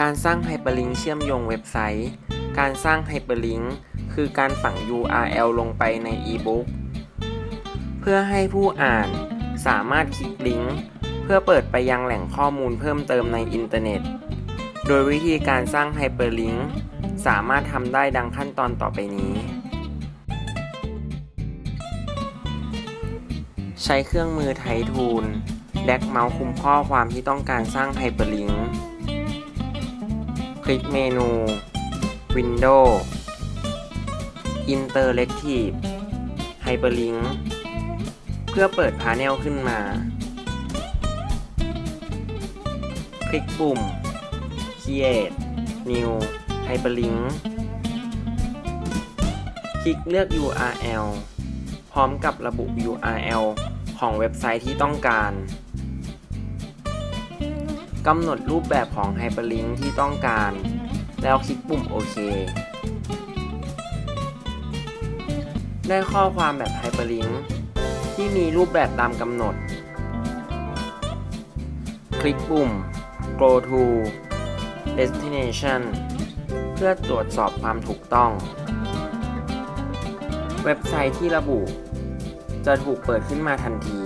การสร้างไฮเปอร์ลิงก์เชื่อมโยงเว็บไซต์ การสร้างไฮเปอร์ลิงก์คือการฝัง URL ลงไปในอีบุ๊กเพื่อให้ผู้อ่านสามารถคลิกลิงก์เพื่อเปิดไปยังแหล่งข้อมูลเพิ่มเติมในอินเทอร์เน็ต โดยวิธีการสร้างไฮเปอร์ลิงก์สามารถทำได้ดังขั้นตอนต่อไปนี้ ใช้เครื่องมือไททูลแดกเมาส์คุมข้อความที่ต้องการสร้างไฮเปอร์ลิงก์ ลิกเมนู Windows Interactive Hyperlink เพื่อเปิดพาเนลขึ้นมา คลิกปุ่ม Create New Hyperlink คลิกเลือก URL พร้อมกับระบุ URL ของเว็บไซต์ที่ต้องการ กำหนดรูปแบบของไฮเปอร์ลิงก์ที่ต้องการ แล้วคลิกปุ่มโอเค ได้ข้อความแบบไฮเปอร์ลิงก์ที่มีรูปแบบตามกำหนด คลิกปุ่ม go to destination เพื่อตรวจสอบความถูกต้อง เว็บไซต์ที่ระบุ จะถูกเปิดขึ้นมาทันที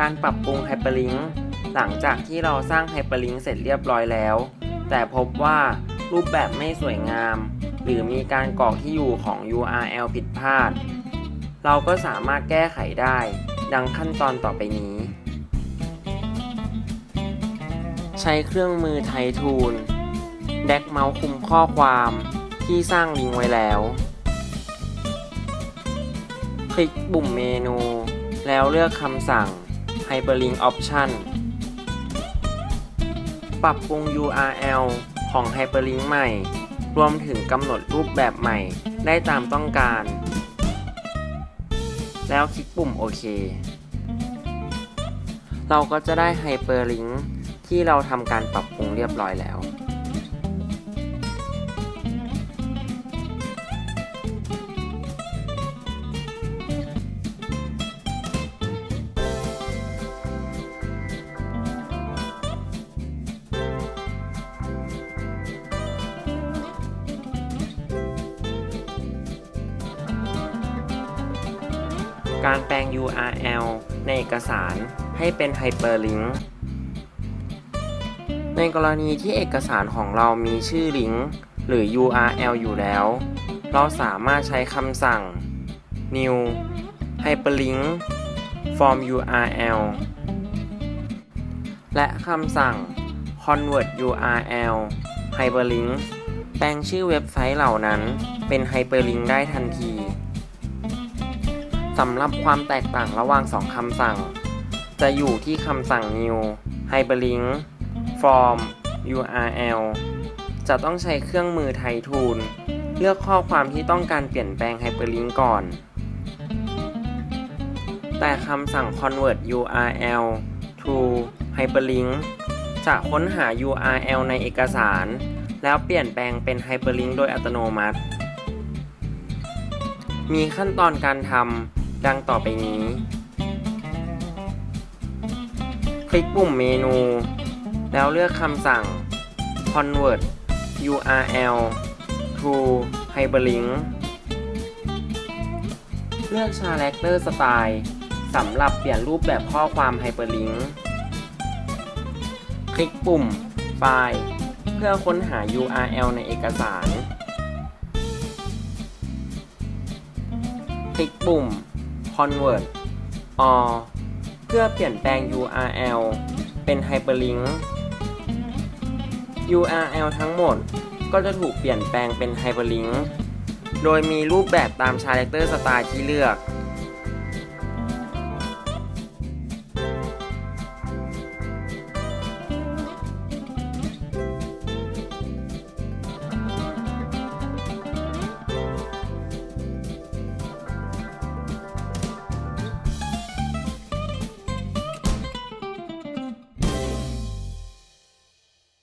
การปรับปรุงไฮเปอร์ลิงก์หลังจากที่เราสร้างไฮเปอร์ลิงก์เสร็จเรียบร้อยแล้ว แต่พบว่ารูปแบบไม่สวยงาม หรือมีการกรอกที่อยู่ของ URL ผิดพลาด เราก็สามารถแก้ไขได้ ดังขั้นตอนต่อไปนี้ ใช้เครื่องมือไททูลแดกเมาส์คุมข้อความที่สร้างลิงก์ไว้แล้ว คลิกปุ่มเมนู แล้วเลือกคำสั่ง Hyperlink Option ปรับปรุง URL ของ Hyperlink ใหม่ รวมถึงกำหนดรูปแบบใหม่ได้ตามต้องการ แล้วคลิกปุ่มโอเค เราก็จะได้ Hyperlink ที่เราทำการปรับปรุงเรียบร้อยแล้ว การแปลง URL ในเอกสารให้เป็น Hyperlink ในกรณีที่เอกสารของเรามีชื่อลิงก์หรือ URL อยู่แล้ว เราสามารถใช้คำสั่ง new hyperlink from URL และคำสั่ง convert URL hyperlink แปลงชื่อเว็บไซต์เหล่านั้นเป็น hyperlink ได้ทันที สำหรับความแตกต่างระหว่างสองคำสั่ง จะอยู่ที่คำสั่ง new hyperlink from URL จะต้องใช้เครื่องมือไททูลเลือกข้อความที่ต้องการเปลี่ยนแปลง hyperlink ก่อน แต่คำสั่ง convert URL to hyperlink จะค้นหา URL ในเอกสาร แล้วเปลี่ยนแปลงเป็น hyperlink โดยอัตโนมัติ มีขั้นตอนการทำ ดังต่อไปนี้ คลิกปุ่มเมนู แล้วเลือกคำสั่ง convert URL to hyperlink เลือก character style สำหรับเปลี่ยนรูปแบบข้อความ hyperlink คลิกปุ่มไฟล์เพื่อค้นหา URL ในเอกสาร คลิกปุ่ม convert or เพื่อเปลี่ยนแปลง URL เป็น hyperlink URL ทั้งหมดก็จะถูกเปลี่ยนแปลงเป็น hyperlink โดยมีรูปแบบตาม character style ที่เลือก